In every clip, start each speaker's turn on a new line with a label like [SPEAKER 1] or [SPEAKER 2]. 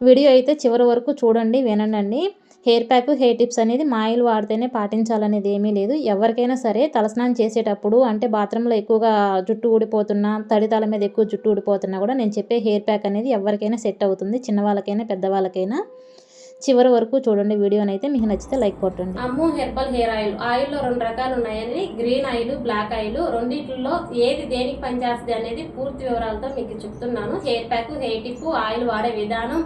[SPEAKER 1] Video అయితే చివరి వరకు చూడండి వినండి హెయిర్ ప్యాక్ హెయిర్ టిప్స్ అనేది మాయిల్ వాడితేనే పాటించాలనేది ఏమీ లేదు. ఎవరికైనా సరే తలస్నానం చేసేటప్పుడు అంటే బాత్రూంలో ఎక్కువగా జుట్టు ఊడిపోతున్నా తడి తల మీద ఎక్కువ జుట్టు ఊడిపోతున్నా కూడా నేను చెప్పే హెయిర్ ప్యాక్ అనేది ఎవరికైనా సెట్ అవుతుంది చిన్నవాళ్ళకైనా పెద్దవాళ్ళకైనా. చివరి వరకు చూడండి వీడియోనైతే అయితే మీకు నచ్చితే లైక్ కొట్టండి.
[SPEAKER 2] Ammu herbal hair oil. ఆయిల్లో రెండు రకాలు ఉన్నాయని గ్రీన్ ఆయిల్ బ్లాక్ ఆయిల్. రెండింటిలో ఏది దేనికి పనిచేస్తుంది అనేది పూర్తి వివరాలతో మీకు చెప్తున్నాను. Hair pack hair tip oil వాడే విధానం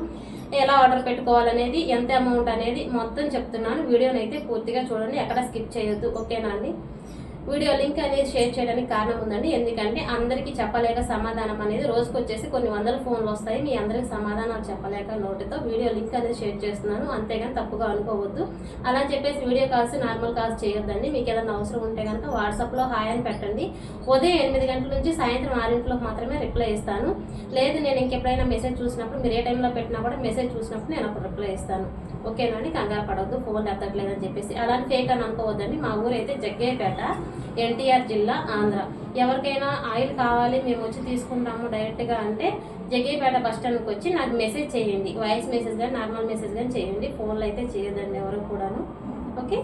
[SPEAKER 2] ఎలా ఆర్డర్ పెట్టుకోవాలనేది ఎంత అమౌంట్ అనేది మొత్తం చెప్తున్నాను. వీడియోని అయితే పూర్తిగా చూడండి ఎక్కడ స్కిప్ చేయొద్దు. ఓకేనా అండి? వీడియో లింక్ అనేది షేర్ చేయడానికి కారణం ఉందండి. ఎందుకంటే అందరికీ చెప్పలేక సమాధానం అనేది రోజుకు వచ్చేసి కొన్ని వందల ఫోన్లు వస్తాయి. మీ అందరికి సమాధానాలు చెప్పలేక నోటితో వీడియో లింక్ అనేది షేర్ చేస్తున్నాను. అంతేగాని తప్పుగా అనుకోవద్దు. అలా అని చెప్పేసి వీడియో కాల్స్ నార్మల్ కాల్స్ చేయొద్దండి. మీకు ఏదైనా అవసరం ఉంటే కనుక వాట్సాప్లో హాయ్ అని పెట్టండి. ఉదయం ఎనిమిది గంటల నుంచి సాయంత్రం ఆరింట్లోకి మాత్రమే రిప్లై ఇస్తాను. లేదు నేను ఇంకెప్పుడైనా మెసేజ్ చూసినప్పుడు మీరు ఏ టైంలో పెట్టినా కూడా మెసేజ్ చూసినప్పుడు నేను అప్పుడు రిప్లై ఇస్తాను. ఓకేనండి కంగారు పడవద్దు ఫోన్ ఎత్తట్లేదని చెప్పేసి. అలాంటి ఫేక్ అని అనుకోవద్దండి. మా ఊరైతే జగ్గేపేట ఎన్టీఆర్ జిల్లా ఆంధ్ర. ఎవరికైనా ఆయిల్ కావాలి మేము వచ్చి తీసుకుంటాము డైరెక్ట్గా అంటే జగ్గేపేట బస్ స్టాండ్కి వచ్చి నాకు మెసేజ్ చేయండి. వాయిస్ మెసేజ్ కానీ నార్మల్ మెసేజ్ కానీ చేయండి. ఫోన్లో అయితే చేయదండి ఎవరు కూడాను. ఓకే?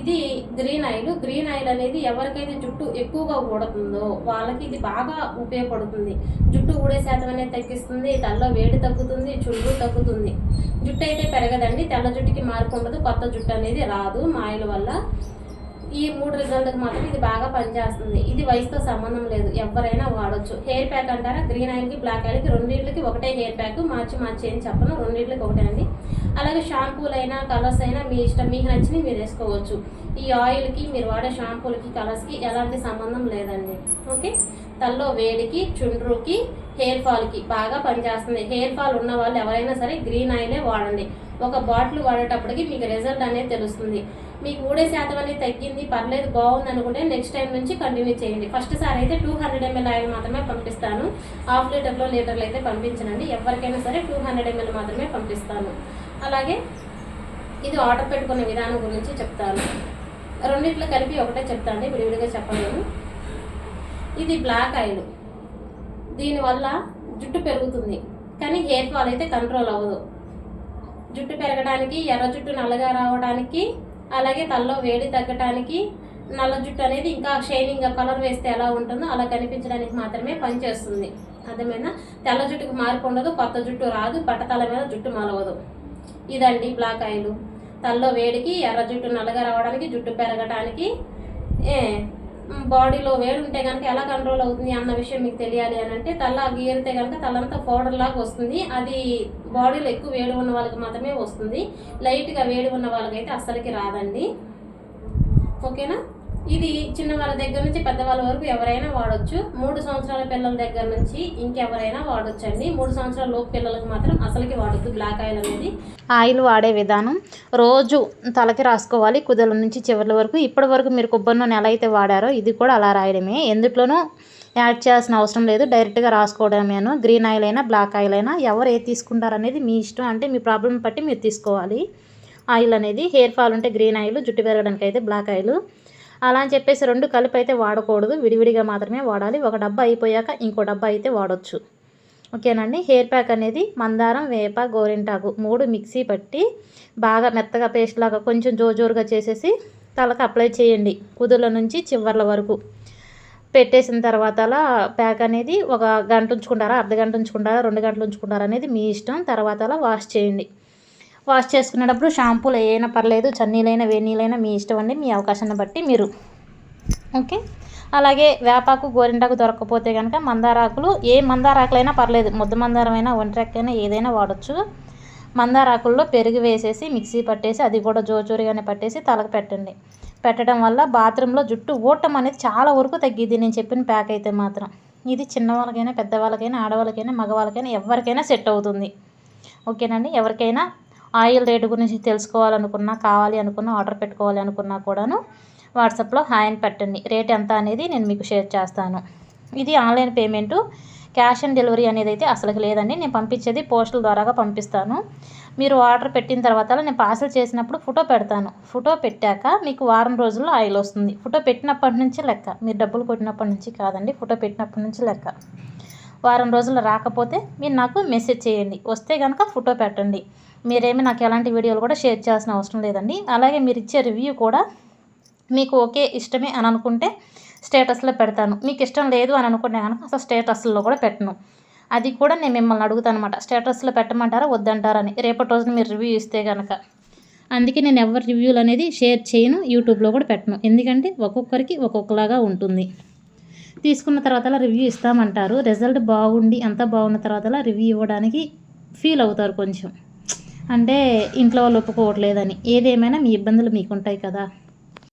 [SPEAKER 2] ఇది గ్రీన్ ఆయిల్ గ్రీన్ ఆయిల్ అనేది ఎవరికైతే జుట్టు ఎక్కువగా ఊడుతుందో వాళ్ళకి ఇది బాగా ఉపయోగపడుతుంది. జుట్టు ఊడే శాతం అనేది తగ్గిస్తుంది తలలో వేడి తగ్గుతుంది చుండ్రు తగ్గుతుంది. జుట్టు అయితే పెరగదండి తెల్ల జుట్టుకి మార్పు ఉండదు కొత్త జుట్టు అనేది రాదు. మా ఆయిల్ వల్ల ఈ మూడు రిజల్ట్కి మాత్రం ఇది బాగా పనిచేస్తుంది. ఇది వయసుతో సంబంధం లేదు. ఎవరైనా వాడొచ్చు. హెయిర్ ప్యాక్ అంటారా? గ్రీన్ ఆయిల్కి బ్లాక్ ఆయిల్కి రెండింటికి ఒకటే హెయిర్ ప్యాక్ మార్చి మార్చి ఏం చెప్పను. రెండింటికి ఒకటే అండి. అలాగే షాంపూలైనా కలర్స్ అయినా మీ ఇష్టం. మీకు నచ్చినవి మీరు వేసుకోవచ్చు. ఈ ఆయిల్కి మీరు వాడే షాంపూలకి కలర్స్కి ఎలాంటి సంబంధం లేదండి. ఓకే తల్లో వేడికి చుండ్రుకి హెయిర్ ఫాల్కి బాగా పనిచేస్తుంది. హెయిర్ ఫాల్ ఉన్న వాళ్ళు ఎవరైనా సరే గ్రీన్ ఆయిలే వాడండి. ఒక బాటిల్ వాడేటప్పటికి మీకు రిజల్ట్ అనేది తెలుస్తుంది. మీకు మూడే శాతం అనేది తగ్గింది పర్లేదు బాగుంది అనుకుంటే నెక్స్ట్ టైం నుంచి కంటిన్యూ చేయండి. ఫస్ట్ సార్ అయితే టూ హండ్రెడ్ ఎంఎల్ ఆయిల్ మాత్రమే పంపిస్తాను. హాఫ్ లీటర్లో లీటర్లు అయితే పంపించనండి. ఎవరికైనా సరే టూ హండ్రెడ్ ఎంఎల్ మాత్రమే పంపిస్తాను. అలాగే ఇది ఆర్డర్ పెట్టుకునే విధానం గురించి చెప్తాను. రెండిట్లో కలిపి ఒకటే చెప్తాను విడివిడిగా చెప్పలేను. ఇది బ్లాక్ ఆయిల్ దీనివల్ల జుట్టు పెరుగుతుంది కానీ హెయిర్ ఫాల్ అయితే కంట్రోల్ అవ్వదు. జుట్టు పెరగడానికి ఎర్ర జుట్టు నల్లగా రావడానికి అలాగే తలలో వేడి తగ్గటానికి నల్ల జుట్టు అనేది ఇంకా షైనింగ్ కలర్ వేస్తే ఎలా ఉంటుందో అలా కనిపించడానికి మాత్రమే పనిచేస్తుంది. అర్థమైనా తెల్ల జుట్టుకు మార్పు ఉండదు కొత్త జుట్టు రాదు పట్టతల మీద జుట్టు మలవదు. ఇదండి బ్లాక్ ఆయిల్. తలలో వేడికి ఎర్ర జుట్టు నల్లగా రావడానికి జుట్టు పెరగడానికి ఏ బాడీలో వేడి ఉంటే కనుక ఎలా కంట్రోల్ అవుతుంది అన్న విషయం మీకు తెలియాలి అని అంటే తల గీరితే కనుక తలంతా పౌడర్ లాగా వస్తుంది. అది బాడీలో ఎక్కువ వేడి ఉన్న వాళ్ళకి మాత్రమే వస్తుంది. లైట్గా వేడి ఉన్న వాళ్ళకైతే అస్సలకి రాదండి. ఓకేనా? ఇది చిన్న వాళ్ళ దగ్గర నుంచి పెద్దవాళ్ళ వరకు ఎవరైనా వాడొచ్చు. మూడు సంవత్సరాల పిల్లల దగ్గర నుంచి ఇంకెవరైనా వాడొచ్చు అండి మూడు సంవత్సరాల లోపు పిల్లలకు మాత్రం అసలుకి వాడొద్దు. బ్లాక్ ఆయిల్ అనేది.
[SPEAKER 1] ఆయిల్ వాడే విధానం రోజు తలకి రాసుకోవాలి. కుదల నుంచి చివరి వరకు. ఇప్పటి వరకు మీరు కొబ్బరి నూనె ఎలా అయితే వాడారో ఇది కూడా అలా రాయడమే. ఎందుట్లోనూ యాడ్ చేయాల్సిన అవసరం లేదు. డైరెక్ట్గా రాసుకోవడమేను. గ్రీన్ ఆయిల్ అయినా బ్లాక్ ఆయిల్ అయినా ఎవరు ఏది తీసుకుంటారనేది మీ ఇష్టం. అంటే మీ ప్రాబ్లం బట్టి మీరు తీసుకోవాలి. ఆయిల్ అనేది. హెయిర్ ఫాల్ ఉంటే గ్రీన్ ఆయిల్ జుట్టు పెరగడానికి అయితే బ్లాక్ ఆయిల్. అలా అని చెప్పేసి రెండు కలిపి అయితే వాడకూడదు. విడివిడిగా మాత్రమే వాడాలి. ఒక డబ్బా అయిపోయాక ఇంకో డబ్బా అయితే వాడచ్చు. ఓకేనండి? హెయిర్ ప్యాక్ అనేది మందారం వేప గోరింటాకు మూడు మిక్సీ పట్టి బాగా మెత్తగా పేస్ట్ లాగా కొంచెం జోజోరుగా చేసేసి తలకు అప్లై చేయండి. కుదుల నుంచి చివర్ల వరకు. పెట్టేసిన తర్వాత అలా ప్యాక్ అనేది ఒక గంట ఉంచుకుంటారా అర్ధ గంట ఉంచుకుంటారా రెండు గంటలు ఉంచుకుంటారా అనేది మీ ఇష్టం. తర్వాత అలా వాష్ చేయండి. వాష్ చేసుకునేటప్పుడు షాంపూలు ఏమైనా పర్లేదు చన్నీలైనా వేణీలైనా మీ ఇష్టం అండి మీ అవకాశాన్ని బట్టి మీరు. ఓకే? అలాగే వేపాకు గోరింటాకు దొరకకపోతే కనుక మందారాకులు ఏ మందారాకులైనా పర్లేదు ముద్ద మందారమైనా ఒంటరికైనా ఏదైనా వాడచ్చు. మందారాకుల్లో పెరుగు వేసేసి మిక్సీ పట్టేసి అది కూడా జోచూరిగానే పట్టేసి తలకు పెట్టండి. పెట్టడం వల్ల బాత్రూంలో జుట్టు ఊటం అనేది చాలా వరకు తగ్గిద్ది నేను చెప్పిన ప్యాక్ అయితే మాత్రం. ఇది చిన్నవాళ్ళకైనా పెద్దవాళ్ళకైనా ఆడవాళ్ళకైనా మగవాళ్ళకైనా ఎవరికైనా సెట్ అవుతుంది. ఓకేనండి? ఎవరికైనా ఆయిల్ రేటు గురించి తెలుసుకోవాలనుకున్నా కావాలి అనుకున్నా ఆర్డర్ పెట్టుకోవాలి అనుకున్నా కూడాను వాట్సాప్లో హాయ్ అని పెట్టండి. రేట్ ఎంత అనేది నేను మీకు షేర్ చేస్తాను. ఇది online payment. Cash on delivery అనేది అయితే అసలుకి లేదండి. నేను పంపించేది పోస్టుల ద్వారాగా పంపిస్తాను. మీరు ఆర్డర్ పెట్టిన తర్వాత నేను పార్సల్ చేసినప్పుడు ఫోటో పెడతాను. ఫోటో పెట్టాక మీకు వారం రోజుల్లో ఆయిల్ వస్తుంది. ఫోటో పెట్టినప్పటి నుంచి లెక్క. మీరు డబ్బులు కొట్టినప్పటి నుంచి కాదండి. ఫోటో పెట్టినప్పటి నుంచి లెక్క. వారం రోజులు రాకపోతే మీరు నాకు మెసేజ్ చేయండి. వస్తే కనుక ఫోటో పెట్టండి. మీరేమి నాకు ఎలాంటి వీడియోలు కూడా షేర్ చేయాల్సిన అవసరం లేదండి. అలాగే మీరు ఇచ్చే రివ్యూ కూడా మీకు ఓకే ఇష్టమే అని అనుకుంటే స్టేటస్లో పెడతాను. మీకు ఇష్టం లేదు అని అనుకుంటే కనుక అసలు స్టేటస్లో కూడా పెట్టను. అది కూడా నేను మిమ్మల్ని అడుగుతాను అనమాట స్టేటస్లో పెట్టమంటారా? వద్దంటారని. రేపటి రోజున మీరు రివ్యూ ఇస్తే కనుక అందుకే నేను ఎవరి రివ్యూలు అనేది షేర్ చేయను యూట్యూబ్లో కూడా పెట్టను. ఎందుకంటే ఒక్కొక్కరికి ఒక్కొక్కలాగా ఉంటుంది. తీసుకున్న తర్వాత రివ్యూ ఇస్తామంటారు. రిజల్ట్ బాగుండి అంతా బాగున్న తర్వాత రివ్యూ ఇవ్వడానికి ఫీల్ అవుతారు కొంచెం. అంటే ఇంట్లో వాళ్ళు ఒప్పుకోవట్లేదని. ఏదేమైనా మీ ఇబ్బందులు మీకు ఉంటాయి కదా.